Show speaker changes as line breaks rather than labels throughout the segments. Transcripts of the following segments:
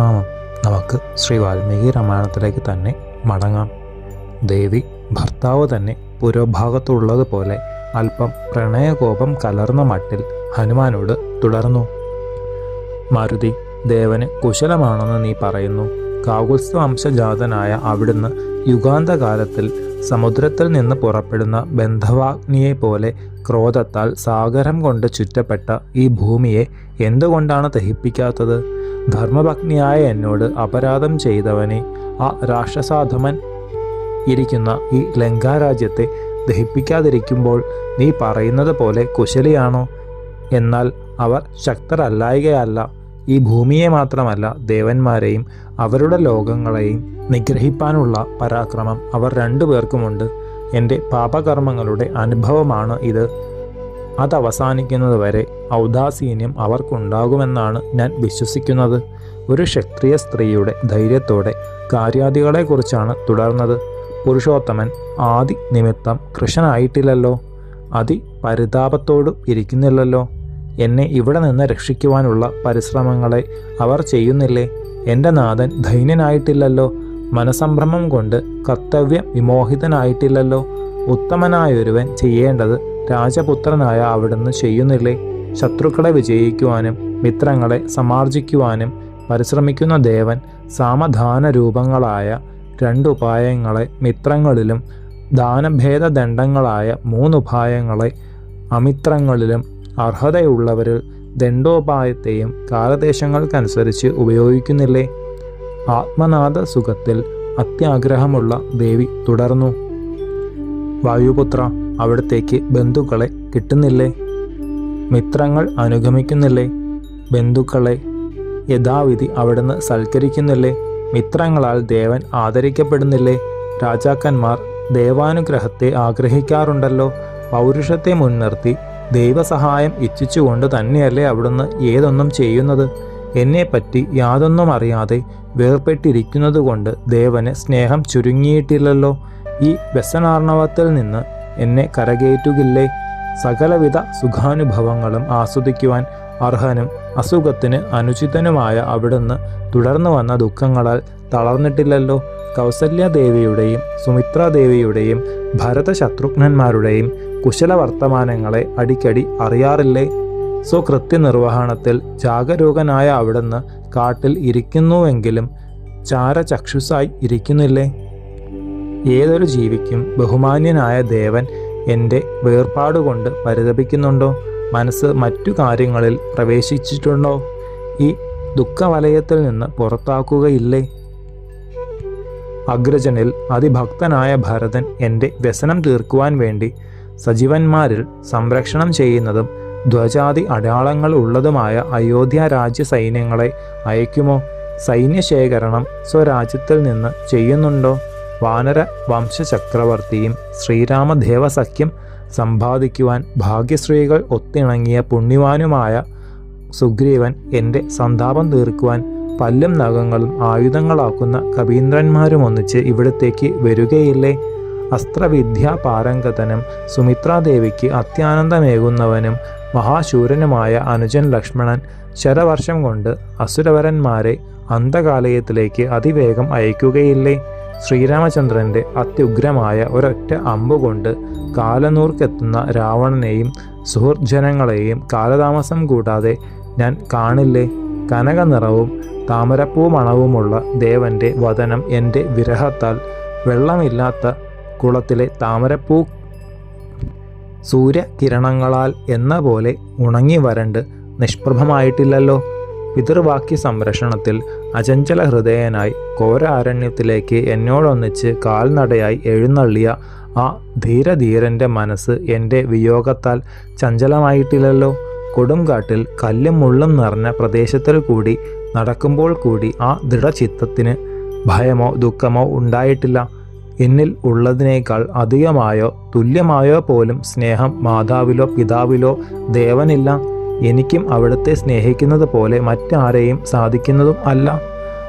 പ്രണാമം നമുക്ക് ശ്രീ വാൽമീകി രാമായണത്തിലേക്ക് തന്നെ മടങ്ങാം. ദേവി ഭർത്താവ് തന്നെ പുരോഭാഗത്തുള്ളതുപോലെ അല്പം പ്രണയകോപം കലർന്ന മട്ടിൽ ഹനുമാനോട് തുടർന്നു. മാരുതി ദേവന് കുശലമാണെന്ന് നീ പറയുന്നു. കാകുത്സവംശജാതനായ അവിടുന്ന് യുഗാന്തകാലത്തിൽ സമുദ്രത്തിൽ നിന്ന് പുറപ്പെടുന്ന ബന്ധവാഗ്നിയെ പോലെ ക്രോധത്താൽ സാഗരം കൊണ്ട് ചുറ്റപ്പെട്ട ഈ ഭൂമിയെ എന്തുകൊണ്ടാണ് ദഹിപ്പിക്കാത്തത്? ധർമ്മഭഗ്നിയായ എന്നോട് അപരാധം ചെയ്തവനെ ആ രാക്ഷസാധമൻ ഇരിക്കുന്ന ഈ ലങ്കാരാജ്യത്തെ ദഹിപ്പിക്കാതിരിക്കുമ്പോൾ നീ പറയുന്നത് പോലെ കുശലിയാണോ? എന്നാൽ അവർ ശക്തരല്ലായികയല്ല. ഈ ഭൂമിയെ മാത്രമല്ല ദേവന്മാരെയും അവരുടെ ലോകങ്ങളെയും നിഗ്രഹിപ്പാനുള്ള പരാക്രമം അവർ രണ്ടുപേർക്കുമുണ്ട്. എന്റെ പാപകർമ്മങ്ങളുടെ അനുഭവമാണ് ഇത്. അതവസാനിക്കുന്നതുവരെ ഔദാസീന്യം അവർക്കുണ്ടാകുമെന്നാണ് ഞാൻ വിശ്വസിക്കുന്നത്. ഒരു ക്ഷത്രിയ സ്ത്രീയുടെ ധൈര്യത്തോടെ കാര്യാദികളെക്കുറിച്ചാണ് തുടർന്നത്. പുരുഷോത്തമൻ ആദി നിമിത്തം കൃഷനായിട്ടില്ലല്ലോ അതി പരിതാപത്തോടും ഇരിക്കുന്നില്ലല്ലോ. എന്നെ ഇവിടെ നിന്ന് രക്ഷിക്കുവാനുള്ള പരിശ്രമങ്ങളെ അവർ ചെയ്യുന്നില്ലേ? എന്റെ നാഥൻ ധൈന്യനായിട്ടില്ലല്ലോ. മനസംഭ്രമം കൊണ്ട് കർത്തവ്യ വിമോഹിതനായിട്ടില്ലല്ലോ. ഉത്തമനായൊരുവൻ ചെയ്യേണ്ടത് രാജപുത്രനായ അവിടുന്ന് ചെയ്യുന്നില്ലേ? ശത്രുക്കളെ വിജയിക്കുവാനും മിത്രങ്ങളെ സമാർജിക്കുവാനും പരിശ്രമിക്കുന്ന ദേവൻ സാമധാന രൂപങ്ങളായ രണ്ടുപായങ്ങളെ മിത്രങ്ങളിലും ദാനഭേദദണ്ഡങ്ങളായ മൂന്നുപായങ്ങളെ അമിത്രങ്ങളിലും അർഹതയുള്ളവരിൽ ദണ്ഡോപായത്തെയും കാലദേശങ്ങൾക്കനുസരിച്ച് ഉപയോഗിക്കുന്നില്ലേ? ആത്മനാഥ സുഖത്തിൽ അത്യാഗ്രഹമുള്ള ദേവി തുടർന്നു. വായുപുത്ര അവിടത്തേക്ക് ബന്ധുക്കളെ കിട്ടുന്നില്ലേ? മിത്രങ്ങൾ അനുഗമിക്കുന്നില്ലേ? ബന്ധുക്കളെ യഥാവിധി അവിടുന്ന് സൽക്കരിക്കുന്നില്ലേ? മിത്രങ്ങളാൽ ദേവൻ ആദരിക്കപ്പെടുന്നില്ലേ? രാജാക്കന്മാർ ദേവാനുഗ്രഹത്തെ ആഗ്രഹിക്കാറുണ്ടല്ലോ. പൗരുഷത്തെ മുൻനിർത്തി ദൈവസഹായം ഇച്ഛിച്ചുകൊണ്ട് തന്നെയല്ലേ അവിടുന്ന് ഏതൊന്നും ചെയ്യുന്നത്? എന്നെപ്പറ്റി യാതൊന്നും അറിയാതെ വേർപെട്ടിരിക്കുന്നതുകൊണ്ട് ദേവന് സ്നേഹം ചുരുങ്ങിയിട്ടില്ലല്ലോ. ഈ വ്യസനാർണവത്തിൽ നിന്ന് എന്നെ കരകയറ്റുകില്ലേ? സകലവിധ സുഖാനുഭവങ്ങളും ആസ്വദിക്കുവാൻ അർഹനും അസുഖത്തിന് അനുചിതനുമായ അവിടുന്ന് തുടർന്നു വന്ന ദുഃഖങ്ങളാൽ തളർന്നിട്ടില്ലല്ലോ. കൗസല്യാദേവിയുടെയും സുമിത്രാദേവിയുടെയും ഭരതശത്രുഘ്നന്മാരുടെയും കുശല വർത്തമാനങ്ങളെ അടിക്കടി അറിയാറില്ലേ? സ്വകൃത്യനിർവഹണത്തിൽ ജാഗരൂകനായ അവിടുന്ന് കാട്ടിൽ ഇരിക്കുന്നുവെങ്കിലും ചാരചക്ഷുസായി ഇരിക്കുന്നില്ലേ? ഏതൊരു ജീവിക്കും ബഹുമാന്യനായ ദേവൻ എന്റെ വേർപാടുകൊണ്ട് പരിതപിക്കുന്നുണ്ടോ? മനസ്സ് മറ്റു കാര്യങ്ങളിൽ പ്രവേശിച്ചിട്ടുണ്ടോ? ഈ ദുഃഖവലയത്തിൽ നിന്ന് പുറത്താക്കുകയില്ലേ? അഗ്രജനിൽ അതിഭക്തനായ ഭരതൻ എന്റെ വ്യസനം തീർക്കുവാൻ വേണ്ടി സജീവന്മാരിൽ സംരക്ഷണം ചെയ്യുന്നതും ധ്വജാതി അടയാളങ്ങൾ ഉള്ളതുമായ അയോധ്യ രാജ്യ സൈന്യങ്ങളെ അയക്കുമോ? സൈന്യശേഖരണം സ്വരാജ്യത്തിൽ നിന്ന് ചെയ്യുന്നുണ്ടോ? വാനര വംശചക്രവർത്തിയും ശ്രീരാമദേവസഖ്യം സമ്പാദിക്കുവാൻ ഭാഗ്യശ്രീകൾ ഒത്തിണങ്ങിയ പുണ്യവാനുമായ സുഗ്രീവൻ എന്റെ സന്താപം തീർക്കുവാൻ പല്ലും നഖങ്ങളും ആയുധങ്ങളാക്കുന്ന കവീന്ദ്രന്മാരും ഒന്നിച്ച് ഇവിടത്തേക്ക് വരികയില്ലേ? അസ്ത്രവിദ്യാ പാരംഗതനും സുമിത്രാദേവിക്ക് അത്യാനന്ദമേകുന്നവനും മഹാശൂരനുമായ അനുജൻ ലക്ഷ്മണൻ ശരവർഷം കൊണ്ട് അസുരവരന്മാരെ അന്ധകാലയത്തിലേക്ക് അതിവേഗം അയക്കുകയില്ലേ? ശ്രീരാമചന്ദ്രന്റെ അത്യുഗ്രമായ ഒരൊറ്റ അമ്പുകൊണ്ട് കാലനൂർക്കെത്തുന്ന രാവണനെയും സുഹൃജനങ്ങളെയും കാലതാമസം കൂടാതെ ഞാൻ കാണില്ലേ? കനകനിറവും താമരപ്പൂ മണവുമുള്ള ദേവന്റെ വതനം എന്റെ വിരഹത്താൽ വെള്ളമില്ലാത്ത കുളത്തിലെ താമരപ്പൂ സൂര്യകിരണങ്ങളാൽ എന്ന പോലെ ഉണങ്ങി വരണ്ട് നിഷ്പ്രഭമായിട്ടില്ലല്ലോ. പിതൃവാക്യ സംരക്ഷണത്തിൽ അചഞ്ചല ഹൃദയനായി ഘോരാരണ്യത്തിലേക്ക് എന്നോടൊന്നിച്ച് കാൽനടയായി എഴുന്നള്ളിയ ആ ധീരധീരന്റെ മനസ്സ് എന്റെ വിയോഗത്താൽ ചഞ്ചലമായിട്ടില്ലല്ലോ. കൊടുങ്കാട്ടിൽ കല്ലും മുള്ളും നിറഞ്ഞ പ്രദേശത്തിൽ കൂടി നടക്കുമ്പോൾ കൂടി ആ ദൃഢചിത്തത്തിന് ഭയമോ ദുഃഖമോ ഉണ്ടായിട്ടില്ല. എന്നിൽ ഉള്ളതിനേക്കാൾ അധികമായോ തുല്യമായോ പോലും സ്നേഹം മാതാവിലോ പിതാവിലോ ദേവനില്ല. എനിക്കും അവിടുത്തെ സ്നേഹിക്കുന്നത് പോലെ മറ്റാരെയും സാധിക്കുന്നതും അല്ല.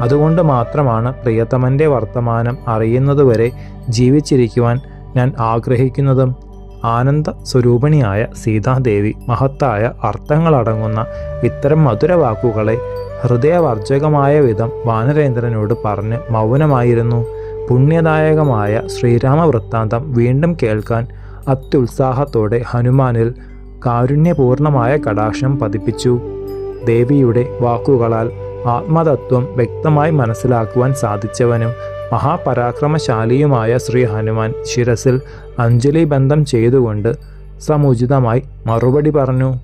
അതുകൊണ്ട് മാത്രമാണ് പ്രിയതമന്റെ വർത്തമാനം അറിയുന്നതുവരെ ജീവിച്ചിരിക്കുവാൻ ഞാൻ ആഗ്രഹിക്കുന്നതും. ആനന്ദ സ്വരൂപിണിയായ സീതാദേവി മഹത്തായ അർത്ഥങ്ങളടങ്ങുന്ന ഇത്തരം മധുരവാക്കുകളെ ഹൃദയവർജകമായ വിധം വാനരേന്ദ്രനോട് പറഞ്ഞ് മൗനമായിരുന്നു. പുണ്യദായകമായ ശ്രീരാമവൃത്താന്തം വീണ്ടും കേൾക്കാൻ അത്യുത്സാഹത്തോടെ ഹനുമാനിൽ കാരുണ്യപൂർണമായ കടാക്ഷം പതിപ്പിച്ചു. ദേവിയുടെ വാക്കുകളാൽ ആത്മതത്വം വ്യക്തമായി മനസ്സിലാക്കുവാൻ സാധിച്ചവനും മഹാപരാക്രമശാലിയുമായ ശ്രീ ഹനുമാൻ ശിരസിൽ അഞ്ജലി ബന്ധം ചെയ്തുകൊണ്ട് സമുചിതമായി മറുപടി പറഞ്ഞു.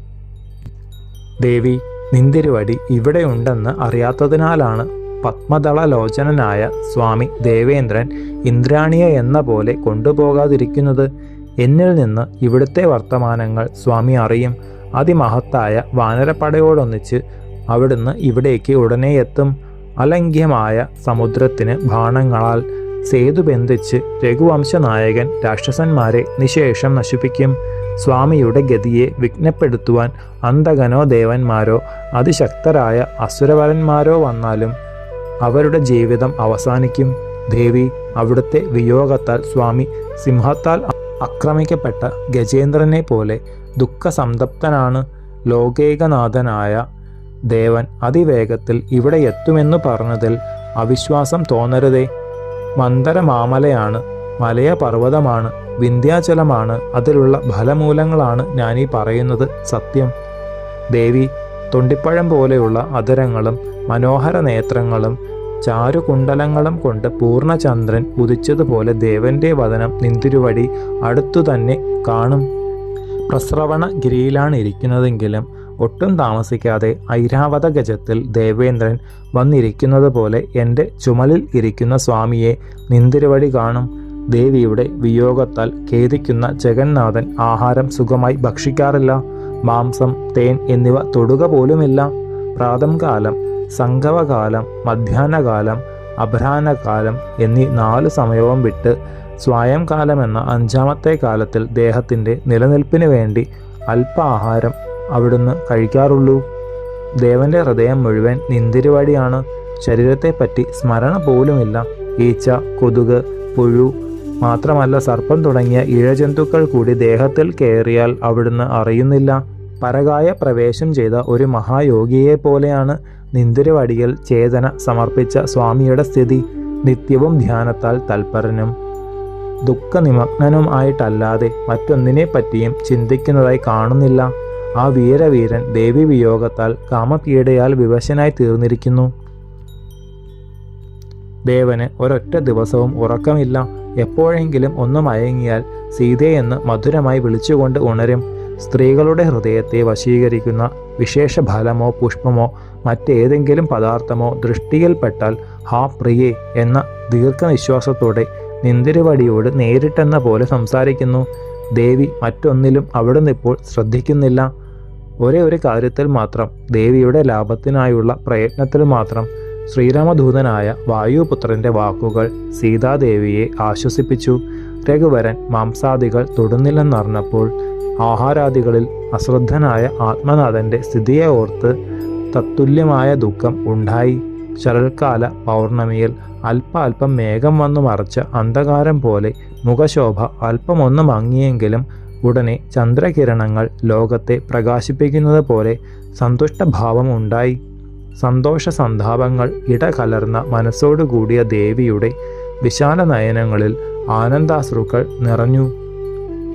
ദേവി നിന്തിരുവടി ഇവിടെയുണ്ടെന്ന് അറിയാത്തതിനാലാണ് പത്മദളലോചനനായ സ്വാമി ദേവേന്ദ്രൻ ഇന്ദ്രാണിയെ എന്ന പോലെ കൊണ്ടുപോകാതിരിക്കുന്നത്. എന്നിൽ നിന്ന് ഇവിടുത്തെ വർത്തമാനങ്ങൾ സ്വാമി അറിയും. അതിമഹത്തായ വാനരപ്പടയോടൊന്നിച്ച് അവിടുന്ന് ഇവിടേക്ക് ഉടനെ എത്തും. അലംഘ്യമായ സമുദ്രത്തിന് ബാണങ്ങളാൽ സേതു ബന്ധിച്ച് രഘുവംശനായകൻ രാക്ഷസന്മാരെ നിശേഷം നശിപ്പിക്കും. സ്വാമിയുടെ ഗതിയെ വിഘ്നപ്പെടുത്തുവാൻ അന്തകനോ ദേവന്മാരോ അതിശക്തരായ അസുരവരന്മാരോ വന്നാലും അവരുടെ ജീവിതം അവസാനിക്കും. ദേവി അവിടുത്തെ വിയോഗത്താൽ സ്വാമി സിംഹത്താൽ ആക്രമിക്കപ്പെട്ട ഗജേന്ദ്രനെ പോലെ ദുഃഖസംതപ്തനാണ് ലോകൈകനാഥനായ ദേവൻ. അതിവേഗത്തിൽ ഇവിടെ എത്തുമെന്ന് പറഞ്ഞതിൽ അവിശ്വാസം തോന്നരുതേ. മന്ദരമാമലയാണ് മലയ പർവതമാണ് വിന്ധ്യാചലമാണ് അതിലുള്ള ഫലമൂലങ്ങളാണ് ഞാനീ പറയുന്നത് സത്യം. ദേവി തൊണ്ടിപ്പഴം പോലെയുള്ള അധരങ്ങളും മനോഹര നേത്രങ്ങളും ചാരുകുണ്ടലങ്ങളും കൊണ്ട് പൂർണചന്ദ്രൻ ഉദിച്ചതുപോലെ ദേവന്റെ വതനം നിന്തിരുവടി അടുത്തു തന്നെ കാണും. പ്രസ്രവണ ഗിരിയിലാണ് ഇരിക്കുന്നതെങ്കിലും ഒട്ടും താമസിക്കാതെ ഐരാവത ഗജത്തിൽ ദേവേന്ദ്രൻ വന്നിരിക്കുന്നത് പോലെ എന്റെ ചുമലിൽ ഇരിക്കുന്ന സ്വാമിയെ നിന്തിരുവടി കാണും. ദേവിയുടെ വിയോഗത്താൽ ഖേദിക്കുന്ന ജഗന്നാഥൻ ആഹാരം സുഖമായി ഭക്ഷിക്കാറില്ല. മാംസം തേൻ എന്നിവ തൊടുക പോലുമില്ല. പ്രാതംകാലം സംഗമകാലം മധ്യാഹ്നകാലം അപരാഹ്നകാലം എന്നീ നാല് സമയവും വിട്ട് സ്വയംകാലം എന്ന അഞ്ചാമത്തെ കാലത്തിൽ ദേഹത്തിന്റെ നിലനിൽപ്പിന് വേണ്ടി അല്പ ആഹാരം അവിടുന്ന് കഴിക്കാറുള്ളൂ. ദേവന്റെ ഹൃദയം മുഴുവൻ നിന്തിരുവടിയാണ്. ശരീരത്തെപ്പറ്റി സ്മരണ പോലുമില്ല. ഈച്ച കൊതുക് പുഴു മാത്രമല്ല സർപ്പം തുടങ്ങിയ ഇഴജന്തുക്കൾ കൂടി ദേഹത്തിൽ കയറിയാൽ അവിടുന്ന് അറിയുന്നില്ല. പരകായ പ്രവേശം ചെയ്ത ഒരു മഹായോഗിയെ പോലെയാണ് നിന്തിരുവടിയിൽ ചേതന സമർപ്പിച്ച സ്വാമിയുടെ സ്ഥിതി നിത്യവും ധ്യാനത്താൽ തൽപരനും. ദുഃഖനിമഗ്നനും ആയിട്ടല്ലാതെ മറ്റൊന്നിനെ പറ്റിയും ചിന്തിക്കുന്നതായി കാണുന്നില്ല. ആ വീരവീരൻ ദേവി വിയോഗത്താൽ കാമപീഡയാൽ വിവശനായി തീർന്നിരിക്കുന്നു. ദേവന് ഒരൊറ്റ ദിവസവും ഉറക്കമില്ല. എപ്പോഴെങ്കിലും ഒന്ന് മയങ്ങിയാൽ സീതയെന്ന് മധുരമായി വിളിച്ചുകൊണ്ട് ഉണരും. സ്ത്രീകളുടെ ഹൃദയത്തെ വശീകരിക്കുന്ന വിശേഷ ഫലമോ പുഷ്പമോ മറ്റേതെങ്കിലും പദാർത്ഥമോ ദൃഷ്ടിയിൽപ്പെട്ടാൽ ഹാ പ്രിയേ എന്ന ദീർഘനിശ്വാസത്തോടെ നിന്തിരുവടിയോട് നേരിട്ടെന്ന പോലെ സംസാരിക്കുന്നു. ദേവി മറ്റൊന്നിലും അവിടുന്ന് ഇപ്പോൾ ശ്രദ്ധിക്കുന്നില്ല. ഒരേ ഒരു കാര്യത്തിൽ മാത്രം ദേവിയുടെ ലാഭത്തിനായുള്ള പ്രയത്നത്തിൽ മാത്രം ശ്രീരാമദൂതനായ വായുപുത്രന്റെ വാക്കുകൾ സീതാദേവിയെ ആശ്വസിപ്പിച്ചു. രഘുവരൻ മാംസാദികൾ തൊടുന്നില്ലെന്നറിഞ്ഞപ്പോൾ ആഹാരാദികളിൽ അശ്രദ്ധനായ ആത്മനാഥന്റെ സ്ഥിതിയെ ഓർത്ത് തത്തുല്യമായ ദുഃഖം ഉണ്ടായി. ശരൽക്കാല പൗർണമിയിൽ അല്പാൽപ്പം മേഘം വന്നു മറച്ച അന്ധകാരം പോലെ മുഖശോഭ അല്പമൊന്ന് മങ്ങിയെങ്കിലും ഉടനെ ചന്ദ്രകിരണങ്ങൾ ലോകത്തെ പ്രകാശിപ്പിക്കുന്നത് പോലെ സന്തുഷ്ടഭാവം ഉണ്ടായി. സന്തോഷ സന്താപങ്ങൾ ഇടകലർന്ന മനസ്സോടുകൂടിയ ദേവിയുടെ വിശാല നയനങ്ങളിൽ ആനന്ദാശ്രുക്കൾ നിറഞ്ഞു.